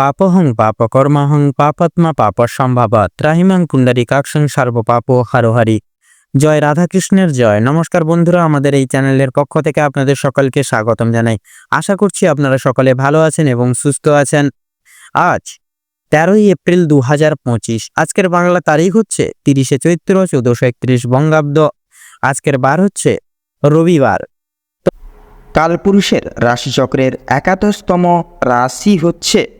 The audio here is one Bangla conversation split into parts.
পাপহং পাপকর্মাহং পাপাত্মা পাপ সম্ভাব ত্রাহিমাং পুণ্ডরিকাক্ষং সর্ব পাপ হারোহারি। জয় রাধাকৃষ্ণের জয়। নমস্কার বন্ধুরা, আমাদের এই চ্যানেলের পক্ষ থেকে আপনাদের সকলকে স্বাগতম জানাই। আশা করছি আপনারা সকলে ভালো আছেন এবং সুস্থ আছেন। আজ তেরোই এপ্রিল দু হাজার পঁচিশ। আজকের বাংলা তারিখ হচ্ছে তিরিশে চৈত্র চৌদ্দশো একত্রিশ বঙ্গাব্দ। আজকের বার হচ্ছে রবিবার। কালপুরুষের রাশিচক্রের একাদশতম রাশি হচ্ছে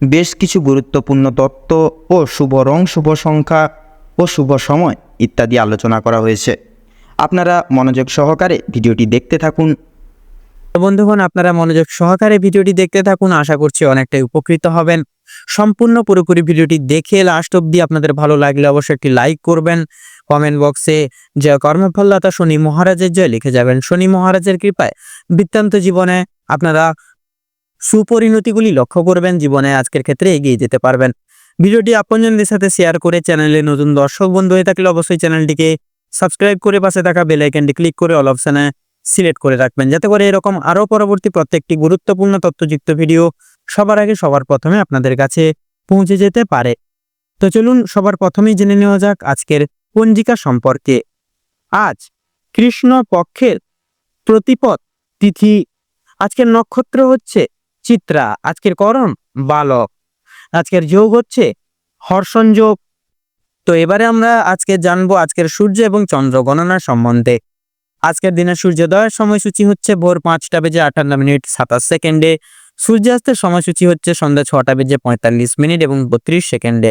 বেশ কিছু গুরুত্বপূর্ণ তত্ত্ব ও শুভ রং শুভ সংখ্যা ও শুভ সময় ইত্যাদি আলোচনা করা হয়েছে। আপনারা মনোযোগ সহকারে ভিডিওটি দেখতে থাকুন। বন্ধুগণ, আপনারা মনোযোগ সহকারে ভিডিওটি দেখতে থাকুন। আশা করছি অনেকটাই উপকৃত হবেন। সম্পূর্ণ পুরোপুরি ভিডিওটি দেখে লাস্ট অবধি আপনাদের ভালো লাগলে অবশ্যই একটি লাইক করবেন। কমেন্ট বক্সে যে কর্মফলদাতা শনি মহারাজের জয় লিখে যাবেন। শনি মহারাজের কৃপায় বৃত্তান্ত জীবনে আপনারা সুপরিণতিগুলি লক্ষ্য করবেন, জীবনে আজকের ক্ষেত্রে এগিয়ে যেতে পারবেন। ভিডিওটি আপনজনদের সাথে শেয়ার করে চ্যানেলে নতুন দর্শক, বন্ধু হয়ে থাকলে অবশ্যই চ্যানেলটিকে সাবস্ক্রাইব করে পাশে থাকা বেল ক্লিক করে অল অপশানে সিলেক্ট করে রাখবেন, যাতে করে এরকম আরও পরবর্তী প্রত্যেকটি গুরুত্বপূর্ণ তথ্যযুক্ত ভিডিও সবার আগে সবার প্রথমে আপনাদের কাছে পৌঁছে যেতে পারে। তো চলুন, সবার প্রথমেই জেনে নেওয়া যাক আজকের পঞ্জিকা সম্পর্কে। আজ কৃষ্ণ পক্ষের প্রতিপদ তিথি, আজকের নক্ষত্র হচ্ছে চিত্রা, আজকের করণ বালক। আজকের যোগ হচ্ছে হর্ষণ যোগ। তো এবারে আমরা আজকে জানব আজকের সূর্য এবং চন্দ্র গণনা সম্বন্ধে। আজকের দিনে সূর্যোদয়ের সময়সূচি হচ্ছে ভোর পাঁচটা বেজে আটান্ন মিনিট সাতাশ সেকেন্ডে। সূর্যাস্তের সময়সূচি হচ্ছে সন্ধ্যা ছটা বেজে পঁয়তাল্লিশ মিনিট এবং বত্রিশ সেকেন্ডে।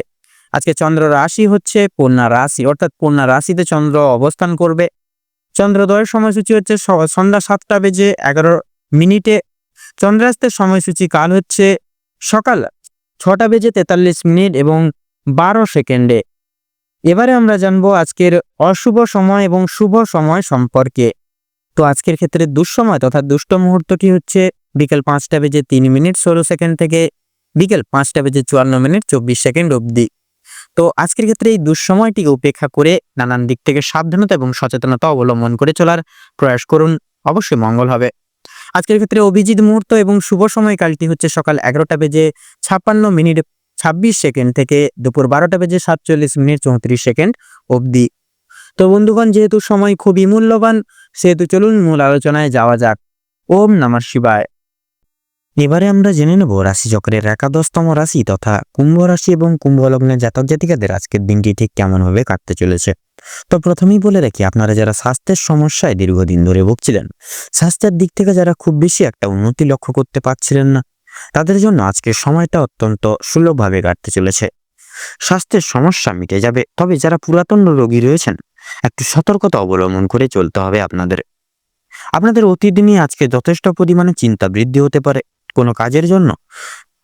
আজকে চন্দ্র রাশি হচ্ছে কন্যা রাশি, অর্থাৎ কন্যা রাশিতে চন্দ্র অবস্থান করবে। চন্দ্রোদয়ের সময়সূচি হচ্ছে সন্ধ্যা সাতটা বেজে এগারো মিনিটে চন্দ্রাস্তের সময়সূচি কাল হচ্ছে সকাল ছটা বেজে তেতাল্লিশ মিনিট এবং বারো সেকেন্ডে। এবারে আমরা জানব আজকের অশুভ সময় এবং শুভ সময় সম্পর্কে। তো আজকের ক্ষেত্রে দুঃসময় তথা দুষ্ট মুহূর্তটি হচ্ছে? বিকেল পাঁচটা বেজে তিন মিনিট ষোলো সেকেন্ড থেকে বিকেল পাঁচটা বেজে চুয়ান্ন মিনিট চব্বিশ সেকেন্ড অবধি। তো আজকের ক্ষেত্রে এই দুঃসময়টিকে উপেক্ষা করে নানান দিক থেকে সাবধানতা এবং সচেতনতা অবলম্বন করে চলার প্রয়াস করুন। অবশ্যই মঙ্গল হবে। আজকের ক্ষেত্রে অভিজিৎ মুহূর্ত এবং শুভ সময়কালটি হচ্ছে সকাল এগারোটা বেজে ছাপ্পান্ন মিনিট ছাব্বিশ সেকেন্ড থেকে দুপুর বারোটা বেজে সাতচল্লিশ মিনিট চৌত্রিশ সেকেন্ড অবধি। তো বন্ধুগণ, যেহেতু সময় খুবই মূল্যবান, সেহেতু চলুন মূল আলোচনায় যাওয়া যাক। ওম নমঃ শিবায়। এবারে আমরা জেনে নেব রাশিচক্রের একাদশতম রাশি তথা কুম্ভ রাশি এবং কুম্ভ লগ্নের জাতক জাতিকাদের আজকের দিনটি ঠিক কেমনভাবে কাটতে চলেছে। তো প্রথমেই বলে রাখি, আপনারা যারা স্বাস্থ্যের সমস্যায় দীর্ঘদিন ধরে ভুগছিলেন, স্বাস্থ্যের দিক থেকে যারা খুব বেশি একটা উন্নতি লক্ষ্য করতে পারছিলেন না, তাদের জন্য আজকের সময়টা অত্যন্ত সুলভভাবে কাটতে চলেছে। স্বাস্থ্যের সমস্যা মিটে যাবে, তবে যারা পুরাতন রোগী রয়েছেন, একটু সতর্কতা অবলম্বন করে চলতে হবে আপনাদের। আপনাদের অতীত নিয়ে আজকে যথেষ্ট পরিমাণে চিন্তা বৃদ্ধি হতে পারে। কোনো কাজের জন্য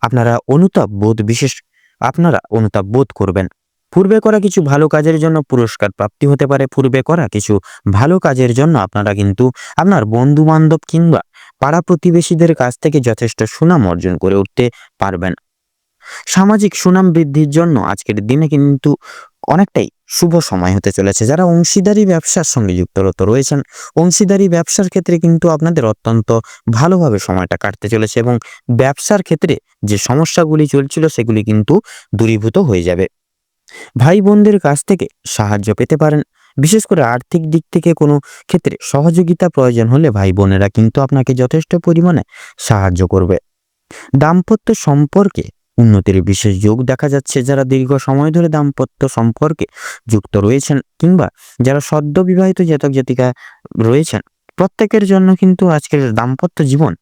আপনারা অনুতাপ বোধ বিশেষ, আপনারা অনুতাপ বোধ করবেন। পূর্বে করা কিছু ভালো কাজের জন্য পুরস্কার প্রাপ্তি হতে পারে, পূর্বে করা কিছু ভালো কাজের জন্য আপনারা কিন্তু আপনার বন্ধু বান্ধব কিংবা পাড়া প্রতিবেশীদের কাছ থেকে যথেষ্ট সুনাম অর্জন করে উঠতে পারবেন। সামাজিক সুনাম বৃদ্ধির জন্য আজকের দিনে কিন্তু অনেকটাই শুভ সময় হতে চলেছে। যারা অংশীদারি ব্যবসার সঙ্গে যুক্তরত রয়েছেন, অংশীদারি ব্যবসার ক্ষেত্রে কিন্তু আপনাদের অত্যন্ত ভালোভাবে সময়টা কাটতে চলেছে এবং ব্যবসার ক্ষেত্রে যে সমস্যাগুলি চলছিল সেগুলি কিন্তু দূরীভূত হয়ে যাবে। ভাই বোনদের কাছ থেকে সাহায্য পেতে পারেন। বিশেষ করে আর্থিক দিক থেকে কোনো ক্ষেত্রে সহযোগিতা প্রয়োজন হলে ভাই বোনেরা কিন্তু আপনাকে যথেষ্ট পরিমাণে সাহায্য করবে। দাম্পত্য সম্পর্কে উন্নতির বিশেষ যোগ দেখা যাচ্ছে যারা দীর্ঘ সময় ধরে দাম্পত্য সম্পর্কে যুক্ত রয়েছেন কিংবা যারা সদ্য বিবাহিত জাতক জাতিকা রয়েছেন, প্রত্যেকের জন্য কিন্তু আজকের দাম্পত্য জীবন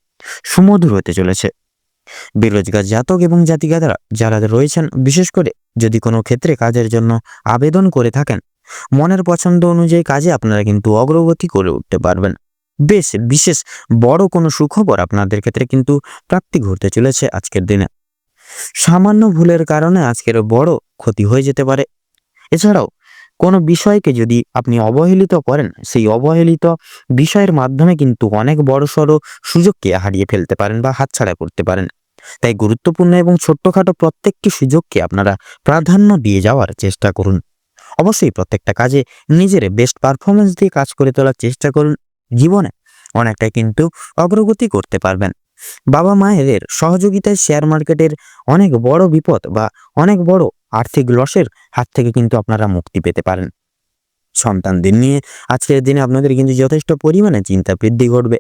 সুমধুর হতে চলেছে। বেরোজগার জাতক এবং জাতিকারা যারা রয়েছেন, বিশেষ করে যদি কোনো ক্ষেত্রে কাজের জন্য আবেদন করে থাকেন, মনের পছন্দ অনুযায়ী কাজে আপনারা কিন্তু অগ্রগতি করে উঠতে পারবেন। বেশ, বিশেষ বড় কোনো সুখবর আপনাদের ক্ষেত্রে কিন্তু প্রাপ্তি ঘটতে চলেছে আজকের দিনে। সামান্য ভুলের কারণে আজকের বড় ক্ষতি হয়ে যেতে পারে। এছাড়াও কোনো বিষয়কে যদি আপনি অবহেলিত করেন, সেই অবহেলিত বিষয়ের মাধ্যমে কিন্তু অনেক বড় সড়ো সুযোগকে হারিয়ে ফেলতে পারেন বা হাতছাড়া করতে পারেন। তাই গুরুত্বপূর্ণ এবং ছোট্টখাটো প্রত্যেকটি সুযোগকে আপনারা প্রাধান্য দিয়ে যাওয়ার চেষ্টা করুন। অবশ্যই প্রত্যেকটা কাজে নিজের বেস্ট পারফরমেন্স দিয়ে কাজ করে তোলার চেষ্টা করুন। জীবনে অনেকটা কিন্তু অগ্রগতি করতে পারবেন। বাবা মায়েদের সহযোগিতায় শেয়ার মার্কেটের অনেক বড় বিপদ বা অনেক বড় আর্থিক লসের হাত থেকে কিন্তু আপনারা মুক্তি পেতে পারেন। সন্তানদের নিয়ে আজকের দিনে আপনাদের কিন্তু যথেষ্ট পরিমাণে চিন্তা বৃদ্ধি ঘটবে।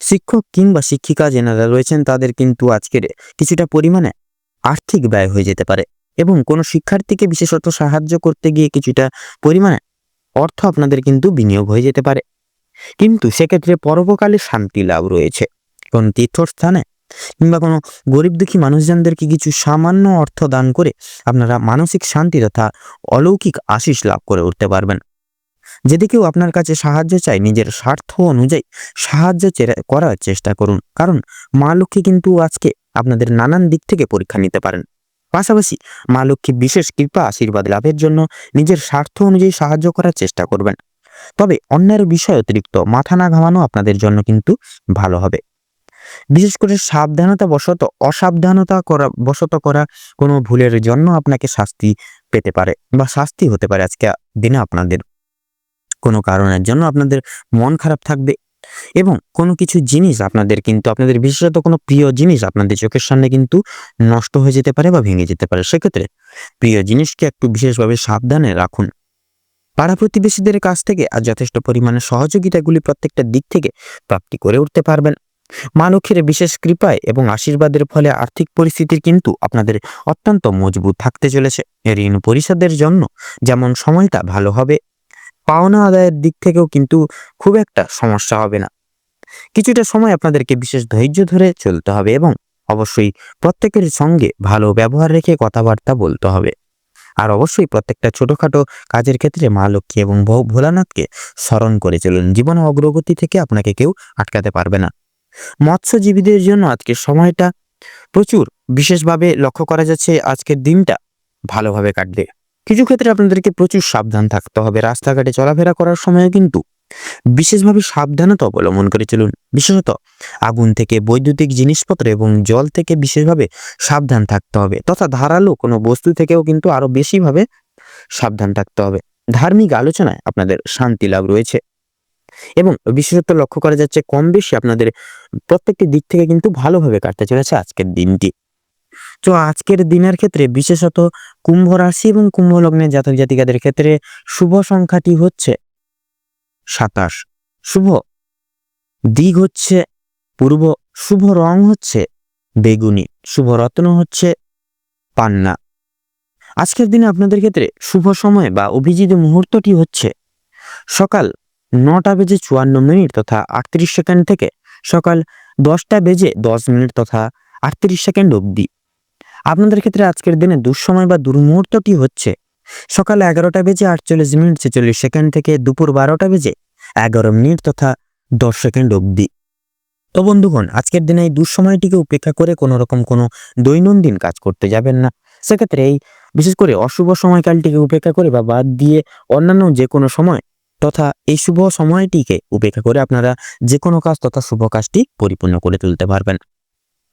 শিক্ষক কিংবা শিক্ষিকা যেনারা রয়েছেন তাদের কিন্তু আজকের কিছুটা পরিমাণে আর্থিক ব্যয় হয়ে যেতে পারে এবং কোনো শিক্ষার্থীকে বিশেষত সাহায্য করতে গিয়ে কিছুটা পরিমাণে অর্থ আপনাদের কিন্তু বিনিয়োগ হয়ে যেতে পারে। কিন্তু সেক্ষেত্রে পরবকালে শান্তি লাভ রয়েছে। কোন তীর্থস্থানে কিংবা কোনো গরিব দুঃখী মানুষজনদেরকে কিছু সামান্য অর্থ দান করে আপনারা মানসিক শান্তি তথা অলৌকিক আশিস লাভ করে উঠতে পারবেন। যদি কেউ আপনার কাছে সাহায্য চায় নিজের স্বার্থ অনুযায়ী সাহায্য করার চেষ্টা করুন। কারণ মা লক্ষ্মী কিন্তু আজকে আপনাদের নানান দিক থেকে পরীক্ষা নিতে পারেন। পাশাপাশি মা লক্ষ্মী বিশেষ কৃপা, আশীর্বাদ লাভের জন্য নিজের স্বার্থ অনুযায়ী সাহায্য করার চেষ্টা করবেন। তবে অন্যের বিষয় অতিরিক্ত মাথা না ঘামানো আপনাদের জন্য কিন্তু ভালো হবে। বিশেষ করে সাবধানতা বশত, অসাবধানতা করা, বশত করা কোনো ভুলের জন্য আপনাকে শাস্তি পেতে পারে বা শাস্তি হতে পারে আজকে দিনে আপনাদের। কোনো কারণের জন্য আপনাদের মন খারাপ থাকবে এবং কোনো কিছু জিনিস আপনাদের কিন্তু, আপনাদের বিশেষত কোনো প্রিয় জিনিস আপনাদের চোখের সামনে কিন্তু নষ্ট হয়ে যেতে পারে বা ভেঙে যেতে পারে। সেক্ষেত্রে প্রিয় জিনিসকে একটু বিশেষভাবে সাবধানে রাখুন। পাড়া প্রতিবেশীদের কাছ থেকে আর যথেষ্ট পরিমাণে সহযোগিতাগুলি প্রত্যেকটা দিক থেকে প্রাপ্তি করে উঠতে পারবেন। মা লক্ষ্মীর বিশেষ কৃপায় এবং আশীর্বাদের ফলে আর্থিক পরিস্থিতির কিন্তু আপনাদের অত্যন্ত মজবুত থাকতে চলেছে। ঋণ পরিশোধের জন্য যেমন সময়টা ভালো হবে পাওনা আদায়ের দিক থেকেও কিন্তু খুব একটা সমস্যা হবে না। কিছুটা সময় আপনাদেরকে বিশেষ ধৈর্য ধরে চলতে হবে এবং অবশ্যই প্রত্যেকের সঙ্গে ভালো ব্যবহার রেখে কথাবার্তা বলতে হবে। আর অবশ্যই প্রত্যেকটা ছোটখাটো কাজের ক্ষেত্রে মা লক্ষ্মী এবং ভোলানাথকে স্মরণ করে চলুন, জীবন অগ্রগতি থেকে আপনাকে কেউ আটকাতে পারবে না। মৎস্যজীবীদের জন্য আজকের সময়টা প্রচুর। বিশেষভাবে লক্ষ্য করা যাচ্ছে আজকের দিনটা ভালোভাবে কাটবে। কিছু ক্ষেত্রে আপনাদেরকে প্রচুর সাবধান থাকতে হবে। রাস্তাঘাটে চলাফেরা করার সময় কিন্তু বিশেষভাবে সাবধানতা অবলম্বন করে চলুন। বিশেষত আগুন থেকে, বৈদ্যুতিক জিনিসপত্র এবং জল থেকে বিশেষভাবে সাবধান থাকতে হবে। তথা ধারালো কোনো বস্তু থেকেও কিন্তু আরও বেশিভাবে সাবধান থাকতে হবে। ধার্মিক আলোচনায় আপনাদের শান্তি লাভ রয়েছে। এবং বিশেষত লক্ষ্য করা যাচ্ছে কম বেশি আপনাদের প্রত্যেকটি দিক থেকে কিন্তু ভালোভাবে কাটতে চলেছে আজকের দিনটি। তো আজকের দিনের ক্ষেত্রে বিশেষত কুম্ভ রাশি এবং কুম্ভ লগ্নের জাতক জাতিকাদের ক্ষেত্রে শুভ সংখ্যাটি হচ্ছে সাতাশ। শুভ দিক হচ্ছে পূর্ব, শুভ রং হচ্ছে বেগুনি, শুভ রত্ন হচ্ছে পান্না। আজকের দিনে আপনাদের ক্ষেত্রে শুভ সময় বা অভিজিত মুহূর্তটি হচ্ছে সকাল নটা বেজে চুয়ান্ন মিনিট তথা আটত্রিশ সেকেন্ড থেকে সকাল দশটা বেজে দশ মিনিট তথা আটত্রিশ সেকেন্ড অবধি। আপনাদের ক্ষেত্রে আজকের দিনে দুঃসময় বা দুর্মুহূর্তটি হচ্ছে সকাল এগারোটা বেজে আটচল্লিশ মিনিট ছেচল্লিশ সেকেন্ড থেকে দুপুর বারোটা বেজে এগারো মিনিট তথা দশ সেকেন্ড অবধি। তো বন্ধুগণ, আজকের দিনে এই দুঃসময়টিকে উপেক্ষা করে কোনো রকম কোনো দৈনন্দিন কাজ করতে যাবেন না। সেক্ষেত্রে এই বিশেষ করে অশুভ সময়কালটিকে উপেক্ষা করে বা বাদ দিয়ে অন্যান্য যে কোনো সময় তথা এই শুভ সময়টিকে উপেক্ষা করে আপনারা যে কোনো কাজ তথা শুভ কাজটি পরিপূর্ণ করে তুলতে পারবেন।